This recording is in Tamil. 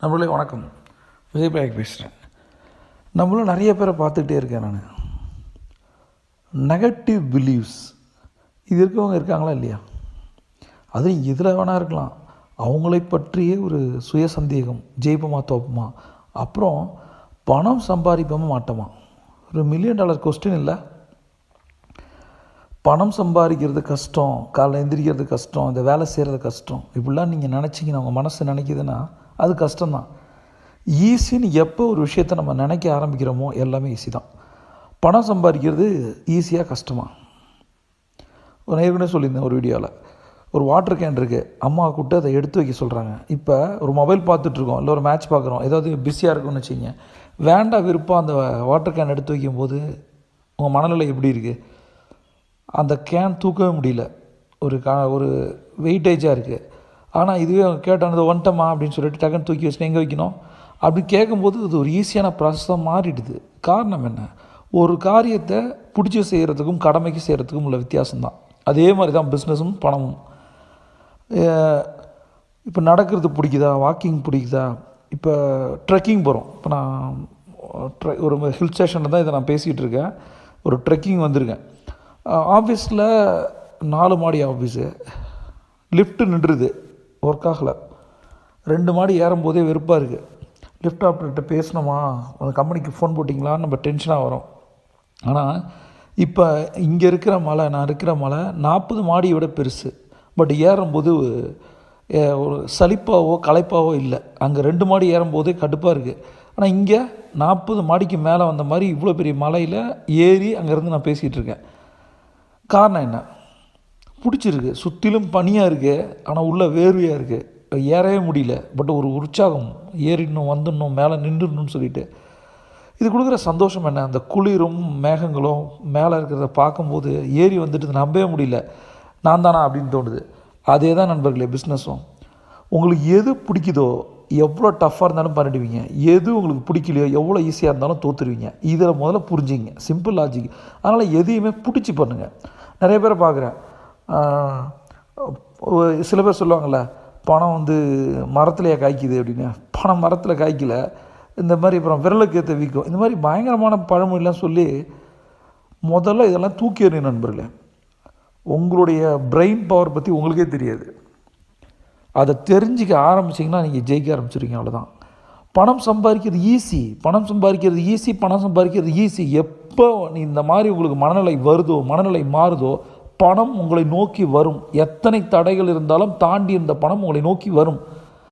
நம்மளே வணக்கம். விஜயபாயக் பேசுகிறேன் நம்மளும் நிறைய பேரை பார்த்துக்கிட்டே இருக்கேன் நான். நெகட்டிவ் பிலீவ்ஸ் இது இருக்கவங்க இருக்காங்களா இல்லையா? அதுவும் இதில் வேணா இருக்கலாம். அவங்களை பற்றியே ஒரு சுய சந்தேகம் ஜெயிப்போமா தோப்போமா? அப்புறம் பணம் சம்பாதிப்போமா மாட்டோமா? ஒரு மில்லியன் டாலர் கொஸ்டின் இல்லை. பணம் சம்பாதிக்கிறது கஷ்டம் காலைல எந்திரிக்கிறது கஷ்டம் இந்த வேலை செய்கிறது கஷ்டம். இப்படிலாம் நீங்கள் நினச்சிங்கன்னா உங்கள் மனசு நினைக்குதுன்னா அது கஷ்டம்தான். ஈஸின்னு எப்போ ஒரு விஷயத்தை நம்ம நினைக்க ஆரம்பிக்கிறோமோ எல்லாமே ஈஸி தான். பணம் சம்பாதிக்கிறது ஈஸியாக கஷ்டமாக ஒரு ஏற்கனவே சொல்லியிருந்தேன் ஒரு வீடியோவில் ஒரு வாட்டர் கேன் இருக்குது அம்மா கூப்பிட்டு அதை எடுத்து வைக்க சொல்கிறாங்க இப்போ ஒரு மொபைல் பார்த்துட்ருக்கோம். இல்லை ஒரு மேட்ச் பார்க்குறோம். ஏதாவது பிஸியாக இருக்கும்னு வச்சுங்க. வேண்டாம் விருப்பம் அந்த வாட்டர் கேன் எடுத்து வைக்கும்போது உங்கள் மனநிலை எப்படி இருக்குது அந்த கேன் தூக்கவே முடியல. ஒரு கா ஒரு வெயிட்டேஜாக இருக்குது ஆனால் இதுவே அவங்க கேட்டானது ஒன்ட்டமா அப்படின்னு சொல்லிட்டு டக்குன்னு தூக்கி வச்சுட்டு எங்கே வைக்கணும்? அப்படி கேட்கும்போது இது ஒரு ஈஸியான ப்ராசஸாக மாறிடுது. காரணம் என்ன? ஒரு காரியத்தை பிடிச்சி செய்கிறதுக்கும் கடமைக்கு செய்கிறதுக்கும் உள்ள வித்தியாசம்தான். அதே மாதிரி தான் பிஸ்னஸும் பணமும் இப்போ நடக்கிறது பிடிக்குதா? வாக்கிங் பிடிக்குதா? இப்போ ட்ரெக்கிங் போகிறோம் இப்போ நான் ட்ரெ ஒரு ஹில் ஸ்டேஷனில் தான் இதை நான் பேசிகிட்டு இருக்கேன். ஒரு ட்ரெக்கிங் வந்திருக்கேன். ஆஃபீஸில் நாலு மாடி ஆஃபீஸு லிஃப்ட்டு நின்றுது. ஒர்க் ஆகலை. ரெண்டு மாடி ஏறும்போதே வெறுப்பாக இருக்குது லிஃப்ட் ஆப்ரேட்டர் பேசணுமா? அந்த கம்பெனிக்கு ஃபோன் போட்டிங்களான்னு நம்ம டென்ஷனாக வரும். ஆனால் இப்போ இங்கே இருக்கிற மலை நான் இருக்கிற மலை நாற்பது மாடியை விட பெருசு. பட் ஏறும்போது ஒரு சலிப்பாவோ களைப்பாவோ இல்லை. அங்கே ரெண்டு மாடி ஏறும்போதே கடுப்பாக இருக்குது ஆனால் இங்கே நாற்பது மாடிக்கு மேலே வந்த மாதிரி இவ்வளோ பெரிய மலையில் ஏறி அங்கேருந்து நான் பேசிகிட்டு இருக்கேன். காரணம் என்ன? பிடிச்சிருக்கு. சுற்றிலும் பனியாக இருக்குது ஆனால் உள்ளே வேர்வையாக இருக்குது ஏறவே முடியல. பட் ஒரு உற்சாகம். ஏறிடணும் வந்துடணும் மேலே நின்றுடணும்னு சொல்லிட்டு. இது கொடுக்குற சந்தோஷம் என்ன? அந்த குளிரும் மேகங்களும் மேலே இருக்கிறத பார்க்கும்போது ஏறி வந்துட்டு நம்பவே முடியல. நான் தானா அப்படின்னு தோணுது. அதே தான் நண்பர்களே பிஸ்னஸும் உங்களுக்கு எது பிடிக்குதோ எவ்வளோ டஃப்பாக இருந்தாலும் பண்ணிடுவீங்க. எது உங்களுக்கு பிடிக்கலையோ எவ்வளோ ஈஸியாக இருந்தாலும் தோற்றுருவீங்க இதில் முதல்ல புரிஞ்சுங்க. சிம்பிள் லாஜிக் அதனால் எதையுமே பிடிச்சி பண்ணுங்கள் நிறைய பேரை பார்க்குறேன். சில பேர் சொல்லுவாங்கள்ல பணம் வந்து மரத்துலையே காய்க்குது அப்படின்னு. பணம் மரத்தில் காய்க்கல. இந்த மாதிரி அப்புறம் விரலுக்கு ஏற்ற வீக்கம். இந்த மாதிரி பயங்கரமான பழமொழிலாம் சொல்லி முதல்ல இதெல்லாம் தூக்கி எறியும் நண்பர்களே. உங்களுடைய பிரெயின் பவர் பற்றி உங்களுக்கே தெரியாது. அதை தெரிஞ்சுக்க ஆரம்பிச்சிங்கன்னா நீங்கள் ஜெயிக்க ஆரம்பிச்சிருக்கீங்க அவ்வளோதான் பணம் சம்பாதிக்கிறது ஈஸி பணம் சம்பாதிக்கிறது ஈஸி பணம் சம்பாதிக்கிறது ஈஸி எப்போ நீ இந்த மாதிரி உங்களுக்கு மனநிலை வருதோ மனநிலை மாறுதோ பணம் உங்களை நோக்கி வரும். எத்தனை தடைகள் இருந்தாலும் தாண்டி இந்த பணம் உங்களை நோக்கி வரும்.